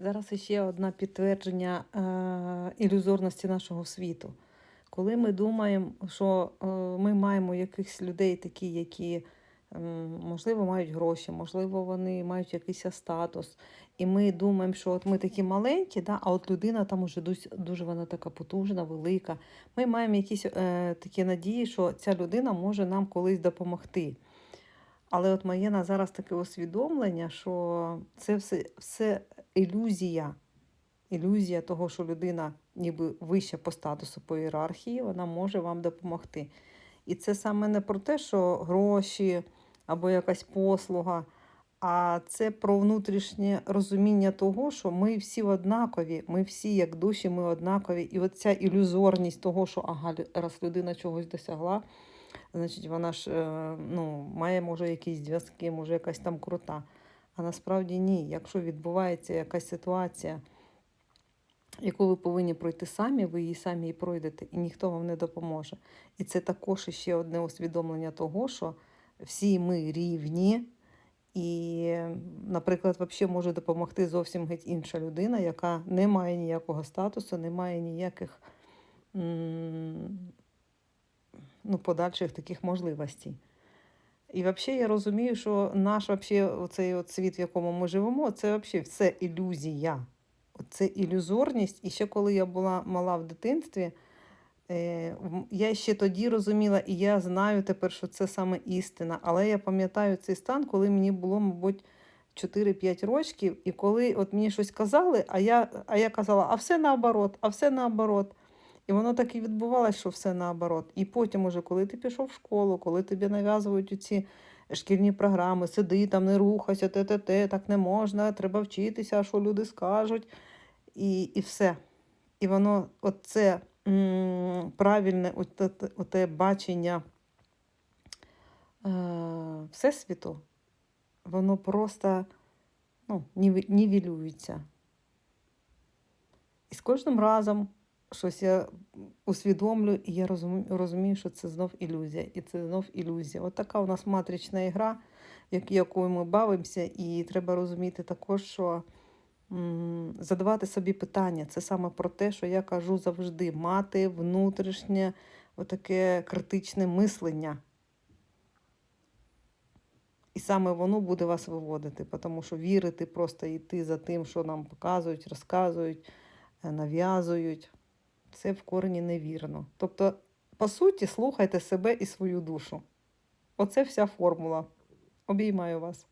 Зараз ще одне підтвердження е, ілюзорності нашого світу. Коли ми думаємо, що е, ми маємо якихось людей, такі, які, м, можливо, мають гроші, можливо, вони мають якийсь статус, і ми думаємо, що от ми такі маленькі, да, а от людина там уже дуже, дуже вона така потужна, велика. Ми маємо якісь е, такі надії, що ця людина може нам колись допомогти. Але от моє на зараз таке усвідомлення, що це все, все ілюзія. Ілюзія того, що людина ніби вища по статусу, по ієрархії, вона може вам допомогти. І це саме не про те, що гроші або якась послуга, а це про внутрішнє розуміння того, що ми всі однакові, ми всі, як душі, ми однакові. І от ця ілюзорність того, що ага, раз людина чогось досягла, значить вона ж е, ну, має, може, якісь зв'язки, може, якась там крута. А насправді ні. Якщо відбувається якась ситуація, яку ви повинні пройти самі, ви її самі і пройдете, і ніхто вам не допоможе. І це також ще одне усвідомлення того, що всі ми рівні, і, наприклад, взагалі може допомогти зовсім геть інша людина, яка не має ніякого статусу, не має ніяких ну, подальших таких можливостей. І взагалі я розумію, що наш оцей от світ, в якому ми живемо, це взагалі все ілюзія. Це ілюзорність. І ще коли я була мала в дитинстві, е, я ще тоді розуміла, і я знаю тепер, що це саме істина. Але я пам'ятаю цей стан, коли мені було, мабуть, 4-5 років, і коли от мені щось казали, а я, а я казала, а все наоборот, а все наоборот. І воно так і відбувалося, що все наоборот. І потім, уже, коли ти пішов в школу, коли тобі нав'язують ці шкільні програми, сиди там, не рухайся, те, те, те, так не можна, треба вчитися, що люди скажуть, і, і все. І воно, оце м, правильне оте, оте бачення е, Всесвіту, воно просто ну, ніве- нівелюється. І з кожним разом щось я усвідомлю, і я розумію, що це знов ілюзія. І це знов ілюзія. От така у нас матрична ігра, якою ми бавимося, і треба розуміти також, що задавати собі питання. Це саме про те, що я кажу завжди: мати внутрішнє отаке критичне мислення. І саме воно буде вас виводити, тому що вірити, просто йти за тим, що нам показують, розказують, е, нав'язують, це в корені невірно. Тобто, по суті, слухайте себе і свою душу. Оце вся формула. Обіймаю вас.